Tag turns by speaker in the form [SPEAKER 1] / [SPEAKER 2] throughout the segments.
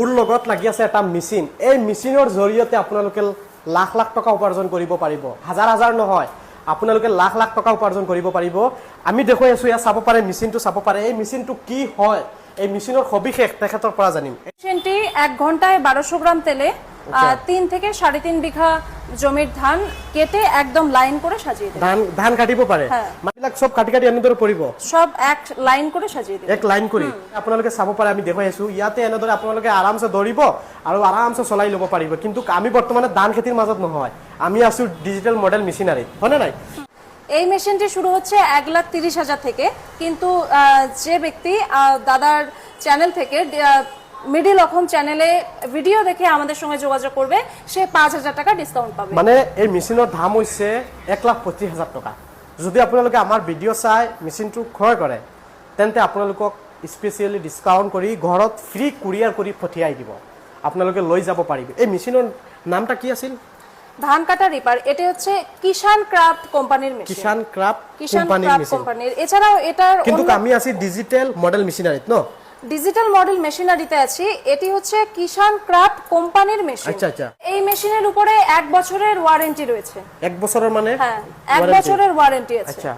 [SPEAKER 1] মোৰ লগত লাগি আছে এটা মেচিন। এই মেচিনৰ জৰিয়তে আপোনালোকে লাখ লাখ টকা উপাৰ্জন কৰিব পাৰিব। হাজাৰ হাজাৰ নহয় আপোনালোকে লাখ লাখ টকা উপাৰ্জন কৰিব পাৰিব। আমি দেখুৱাই আছোঁ ইয়াত চাব পাৰে মেচিনটো চাব পাৰে। এই মেচিনটো কি হয়? এই মেচিনৰ সবিশেষ তেখেতৰ পৰা জানিম।
[SPEAKER 2] মেচিনটি এক ঘণ্টাই বাৰশ গ্রাম তেলে তিন থেকে সাড়ে তিন বিঘা জমির ধান কেটে একদম লাইন করে সাজিয়ে দেবে।
[SPEAKER 1] ধান ধান কাটিব পাৰে
[SPEAKER 2] হ্যাঁ।
[SPEAKER 1] মাটিবিলাক চব কাটি কাটি এনেদৰে পৰিব
[SPEAKER 2] সব এক লাইন করে সাজিয়ে দেবে।
[SPEAKER 1] এক লাইন কৰি আপোনালোকে চাব পাৰে আমি দেখুৱাই আছো ইয়াতে এনেদৰে আপোনালোকে আৰামছে দৌৰিব আৰু আৰামছে চলাই ল'ব পাৰিব। কিন্তু আমি বৰ্তমানে ধান খেতিৰ মাজত নহয়। আমি আছো ডিজিটেল মডেল মেচিনাৰীত হয়নে নাই?
[SPEAKER 2] এই মেশিনটি শুরু হচ্ছে এক লাখ তিরিশ হাজার থেকে। কিন্তু যে ব্যক্তি দাদার চ্যানেল থেকে মিডিল অসম চ্যানেলে ভিডিও দেখে আমাদের সঙ্গে যোগাযোগ করবে সে পাঁচ হাজার টাকা ডিসকাউন্ট পাবে।
[SPEAKER 1] মানে এই মেচিনৰ দাম হৈছে এক লাখ পঁচিছ হাজাৰ টকা। যদি আপোনালোকে আমাৰ ভিডিঅ' চাই মেচিনটো ক্ৰয় কৰে তেন্তে আপোনালোকক স্পেচিয়েলি ডিছকাউণ্ট কৰি ঘৰত ফ্ৰী কুৰিয়াৰ কৰি পঠিয়াই দিব। আপোনালোকে লৈ যাব পাৰিব। এই মেচিনৰ নামটা কি আছিল?
[SPEAKER 2] ধান কাটা রিপার এটি হচ্ছে কিষান ক্রাফট কোম্পানির মেশিন কিষান ক্রাফট কোম্পানির এছাড়াও এটার
[SPEAKER 1] কিন্তু আমি আছি ডিজিটেল মডেল মেচিনাৰীত ন?
[SPEAKER 2] ডিজিটাল মডেল মেশিনারিতে আছি। এটি হচ্ছে কিষান ক্রাফট কোম্পানির মেশিন।
[SPEAKER 1] আচ্ছা, আচ্ছা।
[SPEAKER 2] এই মেশিনের উপরে এক বছরের ওয়ারেন্টি রয়েছে।
[SPEAKER 1] এক বছৰৰ মানে?
[SPEAKER 2] হ্যাঁ এক। বছরের ওয়ারেন্টি আছে।
[SPEAKER 1] আচ্ছা।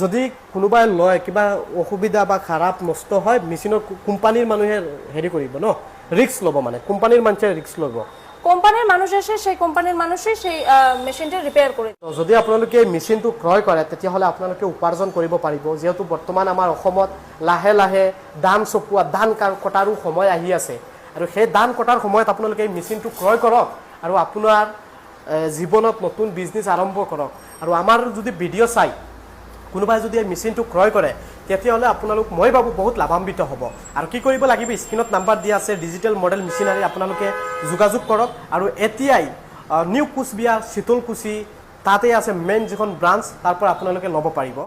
[SPEAKER 1] যদি কোনোবাই লয় কিবা অসুবিধা বা খাৰাপ নষ্ট হয় মেচিনৰ কোম্পানীৰ মানুহে হেৰি কৰিব ন? ৰিক্স ল'ব মানে। কোম্পানীৰ মানুহে ৰিক্স ল'ব।
[SPEAKER 2] কোম্পানির মানুষ এসে সেই কোম্পানির মানুষই সেই মেশিনটি রিপেয়ার করে
[SPEAKER 1] যদি আপোনালোকে এই মেচিনটো ক্ৰয় কৰে, তেতিয়াহ'লে আপোনালোকে উপাৰ্জন কৰিব পাৰিব। যিহেতু বৰ্তমান আমাৰ অসমত লাহে লাহে ধান চপোৱা, ধান কটাৰো সময় আহি আছে। আৰু সেই ধান কটাৰ সময়ত আপোনালোকে এই মেচিনটো ক্ৰয় কৰক আৰু আপোনাৰ জীৱনত নতুন বিজনেছ আৰম্ভ কৰক। আৰু আমাৰ যদি ভিডিঅ' চাই কোনোবাই যদি এই মেচিনটো ক্ৰয় কৰে, তেতিয়াহ'লে আপোনালোক, মই ভাবোঁ বহুত লাভান্বিত হ'ব। আৰু কি কৰিব লাগিব স্ক্ৰীণত নাম্বাৰ দিয়া আছে, ডিজিটেল মডেল মেচিনাৰী, আপোনালোকে যোগাযোগ কৰক। আৰু এতিয়াই নিউ কোচবিহাৰ শীতলকুচি তাতে আছে মেইন যিখন ব্ৰাঞ্চ তাৰ পৰা আপোনালোকে ল'ব পাৰিব।